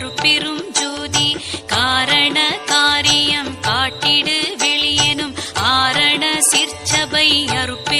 அருட்பெரும் ஜோதி. காரண காரியம் காட்டிடு வெளியேனும் ஆரண சிற்சபை அருட்பெரும்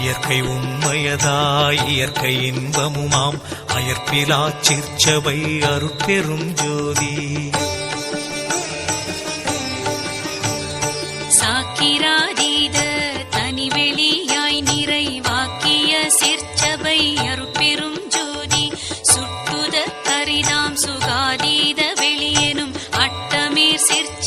இயற்கை உண்மையதாய் இயற்கை இன்பமுமாம். அயற்பிலா சிற்சபை அருட்பெரும் ஜோதி. சாக்கிராதீத தனிவெளியாய் நிறைவாக்கிய அருட்பெரும் ஜோதி. சுட்டுத கரிதாம் சுகாதீத வெளியெனும் அட்டமீர் சிற்சபை